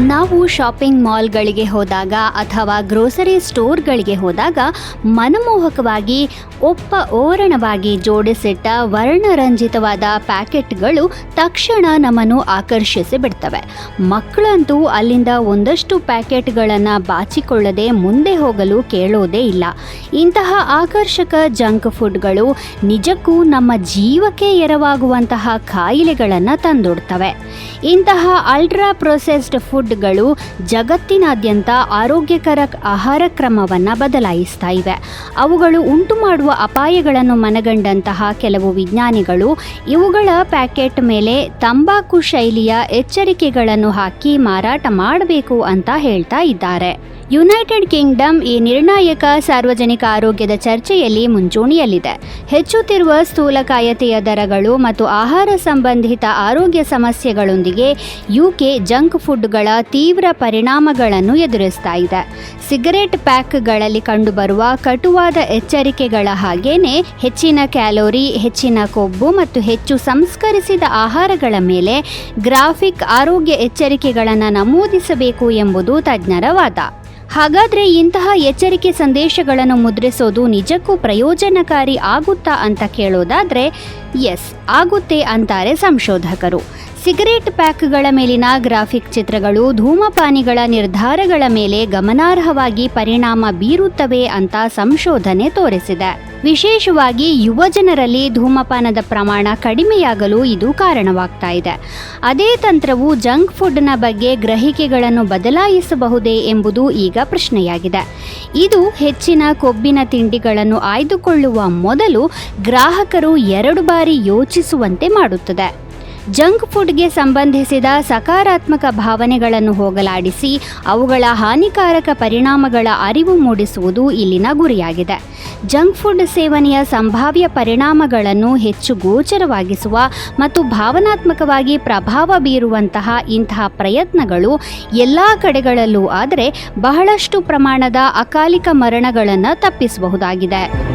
ನಾವು ಶಾಪಿಂಗ್ ಮಾಲ್ಗಳಿಗೆ ಹೋದಾಗ ಅಥವಾ ಗ್ರೋಸರಿ ಸ್ಟೋರ್ಗಳಿಗೆ ಹೋದಾಗ ಮನಮೋಹಕವಾಗಿ, ಒಪ್ಪ ಓರಣವಾಗಿ ಜೋಡಿಸಿಟ್ಟ ವರ್ಣರಂಜಿತವಾದ ಪ್ಯಾಕೆಟ್ಗಳು ತಕ್ಷಣ ನಮ್ಮನ್ನು ಆಕರ್ಷಿಸಿ ಬಿಡ್ತವೆ. ಮಕ್ಕಳಂತೂ ಅಲ್ಲಿಂದ ಒಂದಷ್ಟು ಪ್ಯಾಕೆಟ್ಗಳನ್ನು ಬಾಚಿಕೊಳ್ಳದೆ ಮುಂದೆ ಹೋಗಲು ಕೇಳೋದೇ ಇಲ್ಲ. ಇಂತಹ ಆಕರ್ಷಕ ಜಂಕ್ ಫುಡ್ಗಳು ನಿಜಕ್ಕೂ ನಮ್ಮ ಜೀವಕ್ಕೆ ಎರವಾಗುವಂತಹ ಕಾಯಿಲೆಗಳನ್ನು ತಂದೊಡ್ತವೆ. ಇಂತಹ ಅಲ್ಟ್ರಾ ಪ್ರೊಸೆಸ್ಡ್ ಫುಡ್ಗಳು ಜಗತ್ತಿನಾದ್ಯಂತ ಆರೋಗ್ಯಕರ ಆಹಾರ ಕ್ರಮವನ್ನು ಬದಲಾಯಿಸ್ತಾ ಇವೆ. ಅವುಗಳು ಉಂಟು ಮಾಡುವ ಅಪಾಯಗಳನ್ನು ಮನಗಂಡಂತಹ ಕೆಲವು ವಿಜ್ಞಾನಿಗಳು ಇವುಗಳ ಪ್ಯಾಕೆಟ್ ಮೇಲೆ ತಂಬಾಕು ಶೈಲಿಯ ಎಚ್ಚರಿಕೆಗಳನ್ನು ಹಾಕಿ ಮಾರಾಟ ಮಾಡಬೇಕು ಅಂತ ಹೇಳ್ತಾ ಇದ್ದಾರೆ. ಯುನೈಟೆಡ್ ಕಿಂಗ್ಡಮ್ ಈ ನಿರ್ಣಾಯಕ ಸಾರ್ವಜನಿಕ ಆರೋಗ್ಯದ ಚರ್ಚೆಯಲ್ಲಿ ಮುಂಚೂಣಿಯಲ್ಲಿದೆ. ಹೆಚ್ಚುತ್ತಿರುವ ಸ್ಥೂಲಕಾಯತೆಯ ದರಗಳು ಮತ್ತು ಆಹಾರ ಸಂಬಂಧಿತ ಆರೋಗ್ಯ ಸಮಸ್ಯೆಗಳೊಂದಿಗೆ ಯುಕೆ ಜಂಕ್ ಫುಡ್ಗಳ ತೀವ್ರ ಪರಿಣಾಮಗಳನ್ನು ಎದುರಿಸ್ತಾ ಇದೆ. ಸಿಗರೆಟ್ ಪ್ಯಾಕ್ಗಳಲ್ಲಿ ಕಂಡುಬರುವ ಕಟುವಾದ ಎಚ್ಚರಿಕೆಗಳ ಹಾಗೇನೆ ಹೆಚ್ಚಿನ ಕ್ಯಾಲೋರಿ, ಹೆಚ್ಚಿನ ಕೊಬ್ಬು ಮತ್ತು ಹೆಚ್ಚು ಸಂಸ್ಕರಿಸಿದ ಆಹಾರಗಳ ಮೇಲೆ ಗ್ರಾಫಿಕ್ ಆರೋಗ್ಯ ಎಚ್ಚರಿಕೆಗಳನ್ನು ನಮೂದಿಸಬೇಕು ಎಂಬುದು ತಜ್ಞರ ವಾದ. ಹಾಗಾದರೆ ಇಂತಹ ಎಚ್ಚರಿಕೆ ಸಂದೇಶಗಳನ್ನು ಮುದ್ರಿಸೋದು ನಿಜಕ್ಕೂ ಪ್ರಯೋಜನಕಾರಿ ಆಗುತ್ತಾ ಅಂತ ಕೇಳೋದಾದರೆ ಎಸ್ ಆಗುತ್ತೆ ಅಂತಾರೆ ಸಂಶೋಧಕರು. ಸಿಗರೇಟ್ ಪ್ಯಾಕ್ಗಳ ಮೇಲಿನ ಗ್ರಾಫಿಕ್ ಚಿತ್ರಗಳು ಧೂಮಪಾನಿಗಳ ನಿರ್ಧಾರಗಳ ಮೇಲೆ ಗಮನಾರ್ಹವಾಗಿ ಪರಿಣಾಮ ಬೀರುತ್ತವೆ ಅಂತ ಸಂಶೋಧನೆ ತೋರಿಸಿದೆ. ವಿಶೇಷವಾಗಿ ಯುವ ಜನರಲ್ಲಿ ಧೂಮಪಾನದ ಪ್ರಮಾಣ ಕಡಿಮೆಯಾಗಲು ಇದು ಕಾರಣವಾಗ್ತಾ ಇದೆ. ಅದೇ ತಂತ್ರವು ಜಂಕ್ ಫುಡ್ನ ಬಗ್ಗೆ ಗ್ರಹಿಕೆಗಳನ್ನು ಬದಲಾಯಿಸಬಹುದೇ ಎಂಬುದು ಈಗ ಪ್ರಶ್ನೆಯಾಗಿದೆ. ಇದು ಹೆಚ್ಚಿನ ಕೊಬ್ಬಿನ ತಿಂಡಿಗಳನ್ನು ಆಯ್ದುಕೊಳ್ಳುವ ಮೊದಲು ಗ್ರಾಹಕರು ಎರಡು ಬಾರಿ ಯೋಚಿಸುವಂತೆ ಮಾಡುತ್ತದೆ. ಜಂಕ್ ಫುಡ್ಗೆ ಸಂಬಂಧಿಸಿದ ಸಕಾರಾತ್ಮಕ ಭಾವನೆಗಳನ್ನು ಹೋಗಲಾಡಿಸಿ ಅವುಗಳ ಹಾನಿಕಾರಕ ಪರಿಣಾಮಗಳ ಅರಿವು ಮೂಡಿಸುವುದು ಇಲ್ಲಿನ ಗುರಿಯಾಗಿದೆ. ಜಂಕ್ ಫುಡ್ ಸೇವನೆಯ ಸಂಭಾವ್ಯ ಪರಿಣಾಮಗಳನ್ನು ಹೆಚ್ಚು ಗೋಚರವಾಗಿಸುವ ಮತ್ತು ಭಾವನಾತ್ಮಕವಾಗಿ ಪ್ರಭಾವ ಬೀರುವಂತಹ ಇಂತಹ ಪ್ರಯತ್ನಗಳು ಎಲ್ಲ ಕಡೆಗಳಲ್ಲೂ ಆದರೆ ಬಹಳಷ್ಟು ಪ್ರಮಾಣದ ಅಕಾಲಿಕ ಮರಣಗಳನ್ನು ತಪ್ಪಿಸಬಹುದಾಗಿದೆ.